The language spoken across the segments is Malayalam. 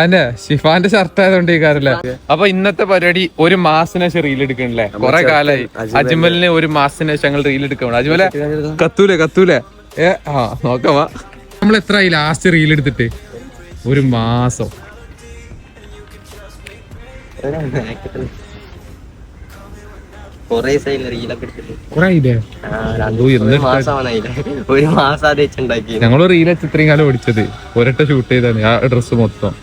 അതെ ഷിഫാന്റെ ഷർട്ട് ആയതുകൊണ്ട് ഈ കാര്യല്ലേ അപ്പൊ ഇന്നത്തെ പരിപാടി ഒരു മാസത്തിന് ശേഷം റീൽ എടുക്കണല്ലേ? കൊറേ കാലായി. അജ്മലിന് ഒരു മാസത്തിന് ശേഷം ഞങ്ങൾ റീൽ എടുക്കണം അജ്മലെ കത്തൂലെ കത്തൂലെ? ഏ ആ നോക്കവാ നമ്മൾ എത്ര ആയി ലാസ്റ്റ് റീൽ എടുത്തിട്ട്? ഒരു മാസം. കൊറേ സൈഡിൽ റീലൊക്കെ ഒരു മാസം അത് വെച്ചുണ്ടാക്കി ഞങ്ങൾ വെച്ച് ഇത്രയും കാലം ഓടിച്ചത്. ഒരട്ട ഷൂട്ട് ചെയ്താണ് ആ ഡ്രസ് മൊത്തം.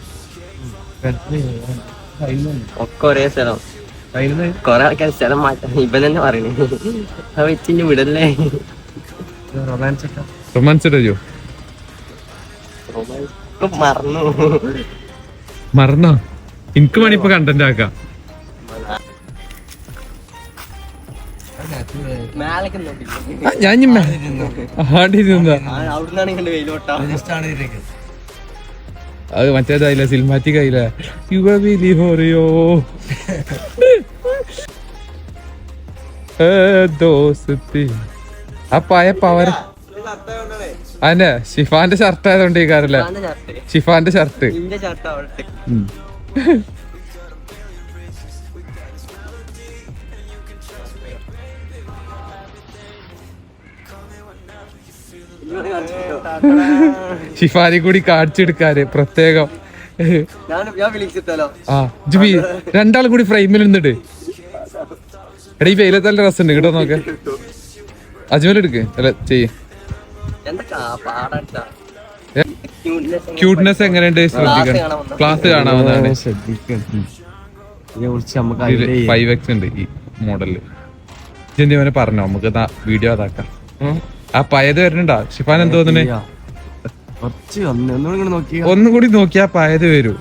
ഒക്കെ ഒരേ സ്ഥലം. കൊറേ ആൾക്കാർ സ്ഥലം മാറ്റാൻ ഇവൻ തന്നെ പറയണേ. അത് വെച്ചിന് വിടല്ലേ? റൊമാൻസ് ഇടയോ മറന്നു. മറന്നോ? എനിക്ക് വേണി ഇപ്പൊ കണ്ടന്റ് ആക്കാം. വെയിലോട്ടാ. അത് മറ്റേതായില്ല സിനിമാറ്റിക് ആയില്ല? യുവ വിലി ഹോറിയോ ഏ, ദോസ്തി. ആ പായ പവർ അന്നെ ഷിഫാന്റെ ഷർട്ട് ആയതുകൊണ്ട് ഈ കാറില്ല ഷർട്ട് ഷിഫാന്റെ ഷർട്ട് ഷിഫാനെ കൂടി കാണിച്ചെടുക്കാര് പ്രത്യേകം. ആ ജുബി രണ്ടാളും കൂടി ഫ്രെയിമിൽ നിന്നിട്ട് എടാ ഈ വെയിലത്ത് നല്ല രസമുണ്ട് കേട്ടോ നോക്കെ. അജ്മൽ എടുക്ക്. അല്ല ചെയ്യ്? ക്യൂട്ട്നെസ് എങ്ങനെയുണ്ട്? ശ്രദ്ധിക്കണം. ക്ലാസ് കാണാവുന്നതാണ് ഫൈവ് എക്സ് ഉണ്ട് ഈ മോഡലിൽ ഇതെന്തി അവനെ പറഞ്ഞോ? നമുക്ക് വീഡിയോ അതാക്കാം. ആ പയത് വരുന്നുണ്ടാ? ഷിഫാൻ എന്തോ കുറച്ച് ഒന്ന് കൂടി നോക്കിയാ പയത് വരൂ.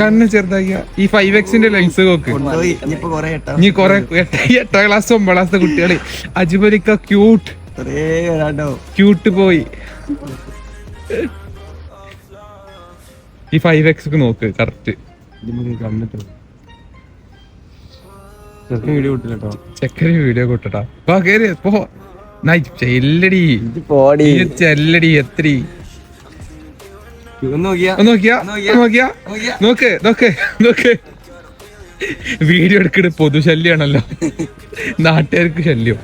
കണ്ണ് ചെറുതാക്കിയ. ഈ ഫൈവ് എക്സിന്റെ ലെൻസ് നോക്ക്. ഇനി കൊറേ എട്ട- ക്ലാസ് ഒമ്പതാം ക്ലാസ് കുട്ടികൾ. അജിബലിക്ക ക്യൂട്ട് ക്യൂട്ട് പോയി. ഈ ഫൈവ് എക്സ് നോക്ക് കറക്റ്റ് ചെക്കരി വീഡിയോ കിട്ടില്ല ചെക്കന് വീഡിയോ കൂട്ടട്ടാ പോ കേറി പോ. ചെല്ലടി. പോടി. നോക്ക് നോക്ക് നോക്ക്. വീഡിയോ എടുക്കണ പൊതു ശല്യാണല്ലോ. നാട്ടുകാർക്ക് ശല്യം.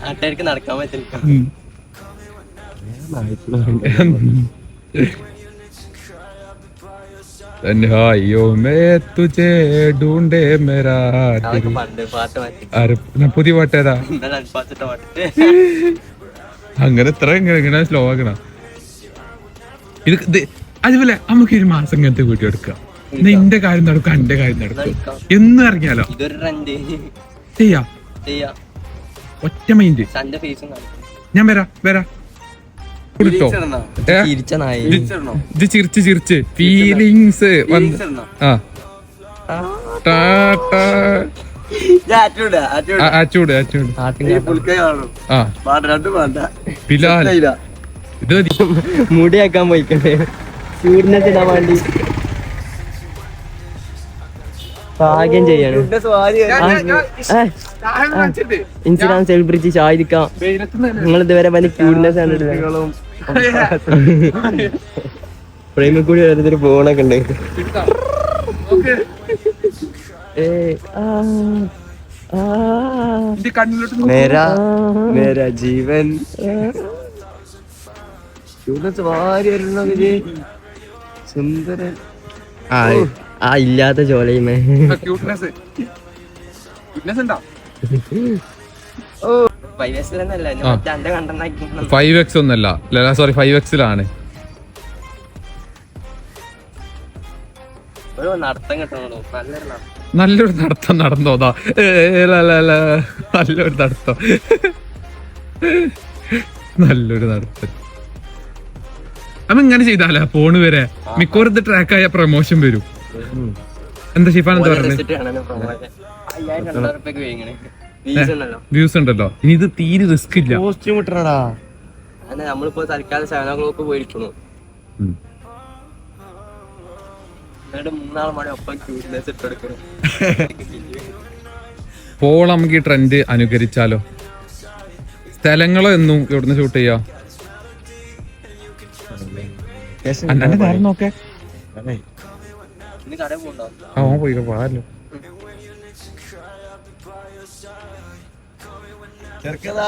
പുതിയ പാട്ടേതാ അങ്ങനെ ഇത്ര ഇങ്ങനെ ഇങ്ങനെ സ്ലോ ആക്കണ. ഇത് അതുപോലെ നമുക്ക് ഒരു മാസം ഇങ്ങനത്തെ വീഡിയോ എടുക്കാം. നിന്റെ കാര്യം നടക്കും എന്റെ കാര്യം നടക്കും. എന്ന് ട്രെൻഡ് ചെയ്യാ. ഒറ്റ മൈൻഡ് ഞാൻ വരാ വരാ. കൊടുത്തോ? ഇത് ചിരിച്ച് ചിരിച്ച്. ഫീലിങ്സ് ആ. ടാ, ആച്ചൂട് ആച്ചൂട് ആ ബിലാൽ ഇത് മതി. മുടിയാക്കാൻ പോയിക്കട്ടെ ചൂടിനൊക്കെ ഇടാൻ വേണ്ടി. ഭാഗ്യം ചെയ്യാണ്. ഇൻസ്റ്റാഗ്രാം സെലിബ്രിറ്റി ഷായിരിക്കാം നിങ്ങൾ ഇതുവരെ വലിയ ക്യൂട്ട്നെസ് കണ്ടിട്ടില്ല പ്രേമിൽ കൂടി ഓരോരുത്തർ ഫോണൊക്കെ ഉണ്ട്. ക്യൂട്ട്നെസ് വാരി വരുന്ന സുന്ദരൻ. ആ ആ ഇല്ലാത്ത ജോലിയുമേ. ഫൈവ് എക്സ് ഒന്നല്ല സോറി ഫൈവ് എക്സിലാണ് നടത്തം കിട്ടണോ നല്ലൊരു നടത്തം. നല്ലൊരു നടത്തം നടന്നോതാ. നല്ലൊരു നടത്തം. നല്ലൊരു നടത്തം. അമ്മ ഇങ്ങനെ ചെയ്താലോ? ഫോണ് വരെ. മിക്കവാറും ട്രാക്കായ പ്രൊമോഷൻ വരും. എന്താ ഷിഫാൻ എന്താ പറയുന്നത്. വ്യൂസ് ഉണ്ടല്ലോ. ഇനി ഇത് തീരെ റിസ്ക് ഇല്ല. നമ്മളിപ്പോ തൽക്കാലം സെവൻ ഓ ക്ലോക്ക് പോയിരിക്കുന്നു. എന്നിട്ട് മൂന്നാൾ മണി ഒപ്പം ക്യൂട്ട്നെസ് ഇട്ടെടുക്കണം ഇപ്പോൾ നമുക്ക് ഈ ട്രെൻഡ് അനുകരിച്ചാലോ? സ്ഥലങ്ങളോ എന്നും ഇവിടുന്ന് ഷൂട്ട് ചെയ്യാ? അന്നെ നേരം നോക്കേ? ആ ഓൻ പോയിക്കോ പാല്ലോ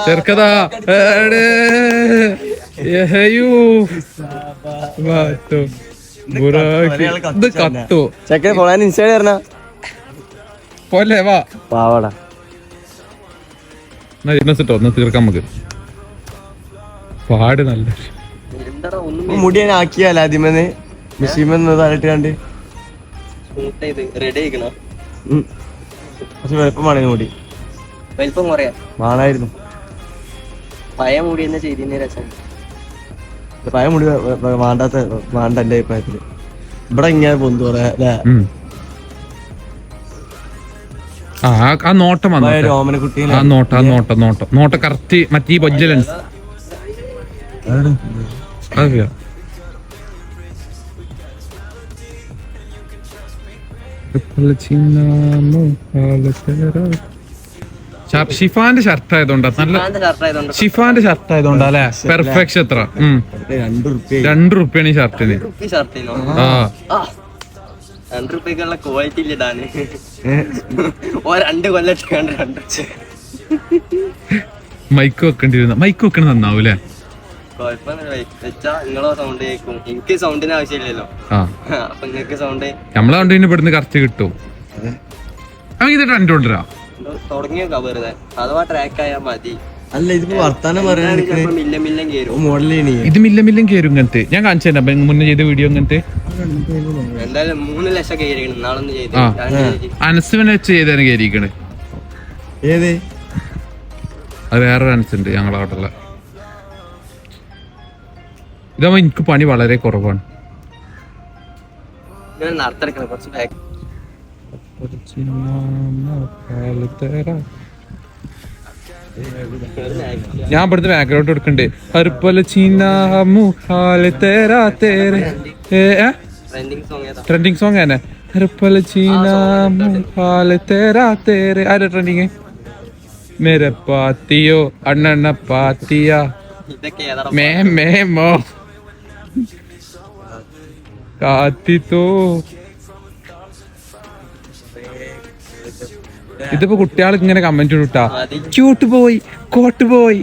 ചെറുക്കതാ. യഹയൂ. ഇത് കത്തോ. ചെക്കൻ പോളാൻ പോലെ വാ. പാവടാ എന്നാ ഇരുന്നിട്ടോ ഒന്ന് തീർക്കാം നമുക്ക്. പാട് നല്ല എന്താടാ ഒന്നും മുടി ഞാൻ ആക്കിയാല ആദ്യമേ? മെഷീമെന്ന് തലട്ട് കണ്ട് റെഡി ആയിക്കണോ? പക്ഷെ മുടി. വലിപ്പം കുറയാ. വാണായിരുന്നു. പഴയ മുടി തന്നെ ചെയ്തിരുന്ന രസം. പഴയ മുടി വേണ്ടാത്ത വേണ്ട എന്റെ അഭിപ്രായത്തിൽ. ഇവിടെ ഇങ്ങനെ പൊന്തു പറയാ. ആ നോട്ടം രോമന കുട്ടീനെ ആ നോട്ടം ആ നോട്ടം നോട്ടം. നോട്ടം കറക്റ്റ് മറ്റേ ബൊജ്ജലൻസ് അതെയോ ഷിഫാന്റെ ഷർട്ട് ആയതുകൊണ്ട് നല്ല ഷിഫാന്റെ ഷർട്ട് ആയതുകൊണ്ട് അല്ലെ? പെർഫെക്ഷൻ എത്ര? രണ്ടു റുപ്യ. രണ്ട് റുപ്യാണ് ഈ ഷർട്ടിന്. ആ. ആ. രണ്ട് റുപ്യക്കുള്ള ക്വാളിറ്റി ഇല്ല ഇടാന് ഓ രണ്ട് കൊല്ലം കണ്ട് രണ്ട് മൈക്ക് വെക്കേണ്ടിരുന്ന മൈക്ക് വെക്കണ നന്നാവൂലേ? സൗണ്ട് എനിക്ക് സൗണ്ടിന് ആവശ്യമില്ലല്ലോ. അപ്പൊ സൗണ്ട് നമ്മളെ കൊണ്ട് പിന്നെ ഇവിടുന്ന് കറക്റ്റ് കിട്ടും. നമുക്ക് ഇത് രണ്ടു കൊണ്ടുവരാ. തുടങ്ങിയൊക്കെ വെറുതെ അഥവാ ട്രാക്ക് ആയാൽ മതി. അല്ല ഇതിപ്പോ വർത്താനം പറയാൻ മോഡലാണ് ഇത് മില്ല മില്ലം കയറും ഇങ്ങനത്തെ. ഞാൻ കാണിച്ചു തരാം മുന്നേ ചെയ്ത വീഡിയോ ഇങ്ങനത്തെ. എന്തായാലും മൂന്ന് ലക്ഷം കയറിയാണ് നാളൊന്നും ചെയ്ത്. അനസുവിനെ വെച്ച് ചെയ്താണ് കയറിയിരിക്കണ് ഏത്? അത് വേറൊരു അനസുണ്ട് ഞങ്ങളെ അവിടെയുള്ള ഇതാവുമ്പോ എനിക്ക് പണി വളരെ കുറവാണ്. ഇങ്ങനെ നടത്തെടുക്കണം കുറച്ച് ബാക്ക് ഞാൻ ഇവിടുത്തെ ബാക്ക്ഗ്രൗണ്ട് എടുക്കണ്ട് ഹർപ്പല ട്രെൻഡിങ് സോങ് തന്നെ. ഹർപ്പല ചീന മുഹാൽ തേരാ തേരെ. ആരാ ട്രെൻഡിങ് മേര പാത്തിയോ അണ്ണണ്ണ പാത്തിയ. മേ മേ മോ. കാത്തിത്തോ. ഇതിപ്പോ കുട്ടികൾക്ക് ഇങ്ങനെ കമന്റ് ഇട്ടാ ക്യൂട്ട് പോയി കോട്ട് പോയി